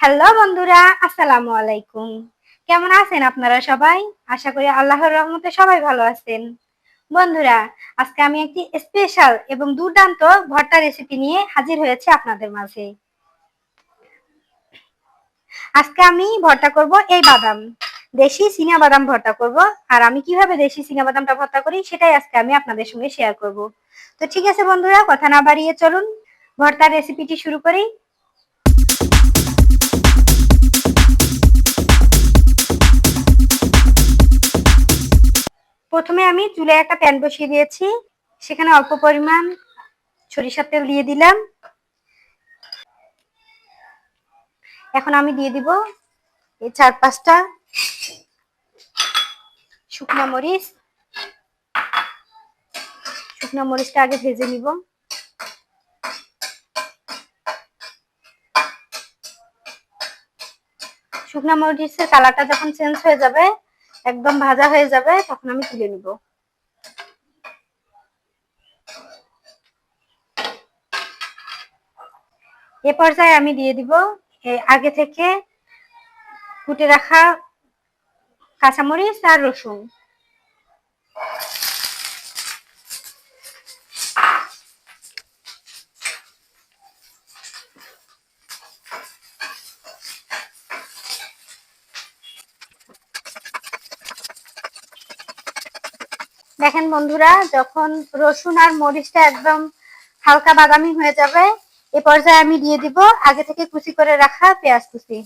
Hello বন্ধুরা, আসসালামু আলাইকুম। কেমন আছেন আপনারা সবাই? আশা করি আল্লাহর রহমতে সবাই ভালো আছেন। বন্ধুরা, আজকে আমি একটি স্পেশাল এবং দুর্দান্ত ভর্তা রেসিপি নিয়ে হাজির হয়েছে আপনাদের মাঝে। আজকে আমি ভর্তা করব এই বাদাম। দেশি চীনা বাদাম ভর্তা করব। আর আমি কীভাবে দেশি চীনা বাদামটা ভর্তা করি, সেটাই আজকে আমি আপনাদের সঙ্গে শেয়ার করব। তো ঠিক আছে বন্ধুরা, কথা না বাড়িয়ে চলুন। ভর্তার রেসিপিটি শুরু করি। প্রথমে আমি চুলে একটা প্যান বসিয়ে দিয়েছি। সেখানে অল্প পরিমাণ সরিষার তেল দিয়ে দিলাম। এখন আমি দিয়ে দিব এই চার পাঁচটা শুকনো মরিচ। শুকনো মরিচটা আগে ভেজে নিব। শুকনো মরিচের কালারটা যখন চেঞ্জ হয়ে যাবে একদম ভাজা হয়ে যাবে, তখন আমি তুলে নিব। এ পর্যায়ে আমি দিয়ে দিব আগে থেকে কুটে রাখা কাঁচামরিচ আর রসুন। দেখেন বন্ধুরা, যখন রসুন আর মরিচটা একদম হালকা বাদামি হয়ে যাবে, এ পর্যায়ে আমি দিয়ে দিব আগে থেকে কুচি করে রাখা পেঁয়াজ কুচি।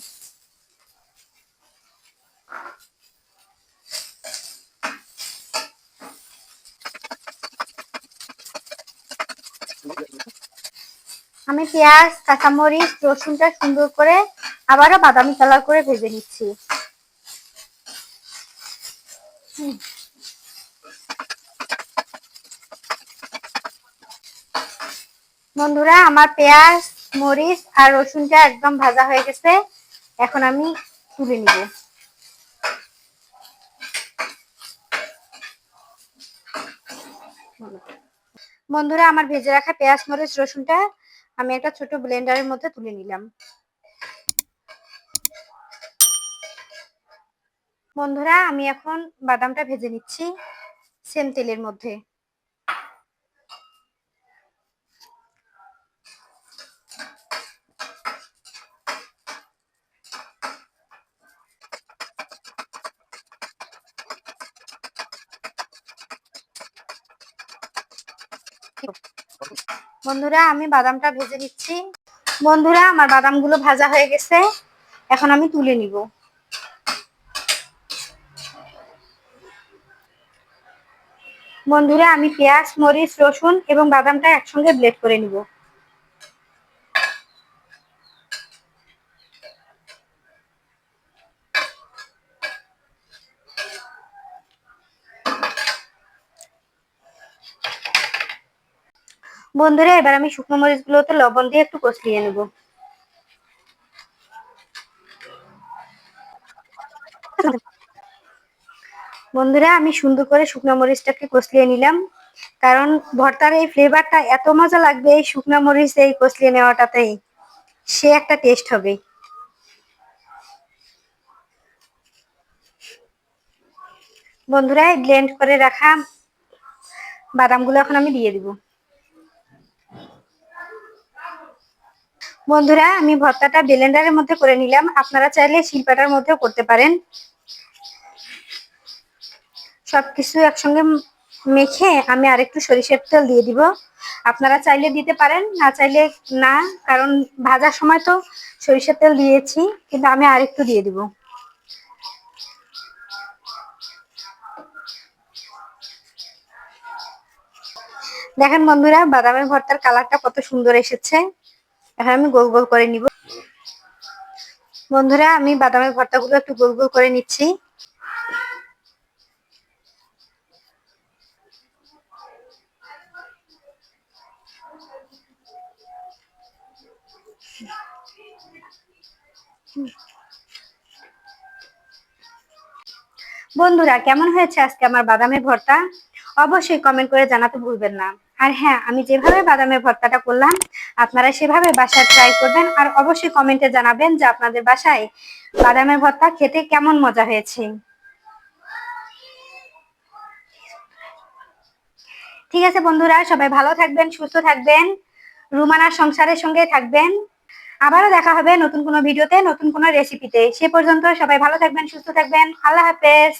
আমি পেঁয়াজ, কাঁচামরিচ, রসুনটা সুন্দর করে আবারও বাদামি কালার করে ভেজে নিচ্ছি। বন্ধুরা, আমার পেঁয়াজ, মরিচ আর রসুনটা একদম ভাজা হয়ে গেছে, এখন আমি তুলে নিব। বন্ধুরা, আমার ভেজে রাখা পেঁয়াজ, মরিচ, রসুনটা আমি একটা ছোট ব্লেন্ডারের মধ্যে তুলে নিলাম। বন্ধুরা, আমি এখন বাদামটা ভেজে নিচ্ছি, সেম তেলের মধ্যে। বন্ধুরা, আমি বাদামটা ভেজে নিচ্ছি। বন্ধুরা, আমার বাদামগুলো ভাজা হয়ে গেছে। এখন আমি তুলে নিব। বন্ধুরা, আমি পেঁয়াজ, মরিচ, রসুন এবং বাদামটা একসঙ্গে ব্লেড করে নিব। বন্ধুরা, এবার আমি শুকনো মরিচ গুলোতে লবণ দিয়ে একটু কষলিয়ে নেব। বন্ধুরা, আমি সুন্দর করে শুকনো মরিচটাকে কষলিয়ে নিলাম। কারণ ভর্তার এই ফ্লেভারটা এত মজা লাগবে এই শুকনো মরিচ এই কষলিয়ে নেওয়াটাতেই সে একটা টেস্ট হবে। বন্ধুরা ব্লেন্ড করে রাখা বাদামগুলো এখন আমি দিয়ে দিব। বন্ধুরা, আমি ভর্তাটা ব্লেন্ডারের মধ্যে করে নিলাম। আপনারা চাইলে শিল্পাটার মধ্যেও করতে পারেন। সবকিছু একসঙ্গে মেখে আমি আরেকটু সরিষার তেল দিয়ে দিব। আপনারা চাইলে দিতে পারেন, না চাইলে না, কারণ ভাজার সময় তো সরিষার তেল দিয়েছি, কিন্তু আমি আরেকটু দিয়ে দিব। দেখেন বন্ধুরা, বাদামের ভর্তার কালারটা কত সুন্দর এসেছে। এখন আমি গোল গোল করে নিব। বন্ধুরা, আমি বাদামের ভর্তাগুলো একটু গোল গোল করে নিচ্ছি। বন্ধুরা, কেমন হয়েছে আজকে আমার বাদামের ভর্তা? অবশ্যই কমেন্ট করে জানাতে ভুলবেন না। আর হ্যাঁ আমি যেভাবে বাদামের ভর্তাটা করলাম আপনারা সেভাবে বাসায় ট্রাই করবেন আর অবশ্যই কমেন্টে জানাবেন যে আপনাদের বাসায় বাদামের ভর্তা খেতে কেমন মজা হয়েছে। ঠিক আছে বন্ধুরা, সবাই ভালো থাকবেন, সুস্থ থাকবেন, রুমানার সংসারের সঙ্গে থাকবেন। আবারও দেখা হবে নতুন কোনো ভিডিওতে, নতুন কোনো রেসিপিতে সে পর্যন্ত সবাই ভালো থাকবেন, সুস্থ থাকবেন। আল্লাহ হাফেজ।